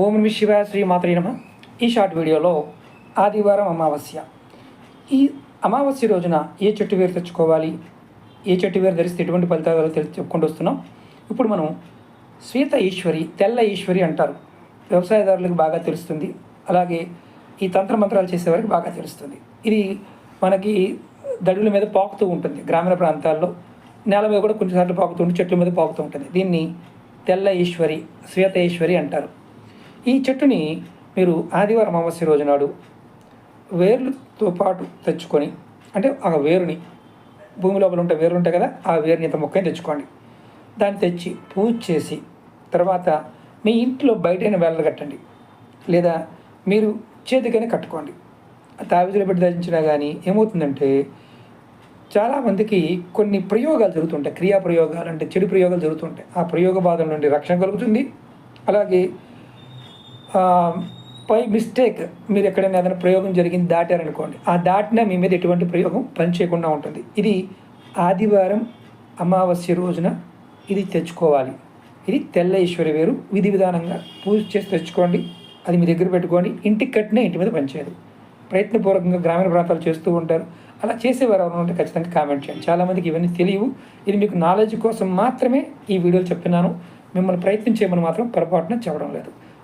ఓం Nami శివాయ శ్రీ మాత్రే నమ. ఈ షార్ట్ వీడియోలో ఆదివారం అమావాస్య. ఈ అమావాస్య రోజున ఏ చెట్టు వేరు తెచ్చుకోవాలి? ఏ చెట్టు వేరు ధరిస్తే ఎటువంటి ఫలితాలు తెలి చెప్పుకుంటూ వస్తున్నాం? ఇప్పుడు మనం శ్వేత ఈశ్వరి తెల్ల ఈశ్వరి అంటారు. వ్యవసాయదారులకు బాగా తెలుస్తుంది. అలాగే ఈ తంత్ర మంత్రాలు చేసేవారికి బాగా తెలుస్తుంది. ఇది మనకి దడుల మీద పాకుతూ ఉంటుంది గ్రామీణ ప్రాంతాల్లో. నేల మీద కూడా కొన్నిసార్లు పాకుతూ ఉంటుంది చెట్ల మీద పాకుతూ ఉంటుంది. దీన్ని తెల్ల ఈశ్వరి శ్వేత ఈశ్వరి అంటారు. ఈ చెట్టుని మీరు ఆదివారం అమావాస్య రోజు నాడు వేర్లతో పాటు తెచ్చుకొని అంటే ఆ వేరుని భూమి లోపల ఉంటే వేరు ఉంటాయి కదా ఆ వేరుని ఇంత మొక్కని తెచ్చుకోండి. దాన్ని తెచ్చి పూజ చేసి తర్వాత మీ ఇంట్లో బయటైన వేళ్ళ కట్టండి. లేదా మీరు చేతికైనా కట్టుకోండి. తావిజులు పెట్టి ధరించినా కానీ ఏమవుతుందంటే చాలామందికి కొన్ని ప్రయోగాలు జరుగుతుంటాయి. క్రియా ప్రయోగాలు అంటే చెడు ప్రయోగాలు జరుగుతుంటాయి. ఆ ప్రయోగ బాధల నుండి రక్షణ కలుగుతుంది. అలాగే పై మిస్టేక్ మీరు ఎక్కడైనా ఏదైనా ప్రయోగం జరిగింది దాటారనుకోండి ఆ దాటిన మీ మీద ఎటువంటి ప్రయోగం పనిచేయకుండా ఉంటుంది. ఇది ఆదివారం అమావాస్య రోజున ఇది తెచ్చుకోవాలి. ఇది తెల్ల ఈశ్వరి వేరు విధి విధానంగా పూజ చేసి తెచ్చుకోండి అది మీ దగ్గర పెట్టుకోండి ఇంటికి కట్టినా ఇంటి మీద పనిచేయదు. ప్రయత్నపూర్వకంగా గ్రామీణ ప్రాంతాలు చేస్తూ ఉంటారు. అలా చేసేవారు ఎవరైనా ఉంటే ఖచ్చితంగా కామెంట్ చేయండి. చాలామందికి ఇవన్నీ తెలియవు. ఇది మీకు నాలెడ్జ్ కోసం మాత్రమే ఈ వీడియోలు చెప్తున్నాను మిమ్మల్ని ప్రయత్నం చేయమని మాత్రం పొరపాటున చెప్పడం లేదు.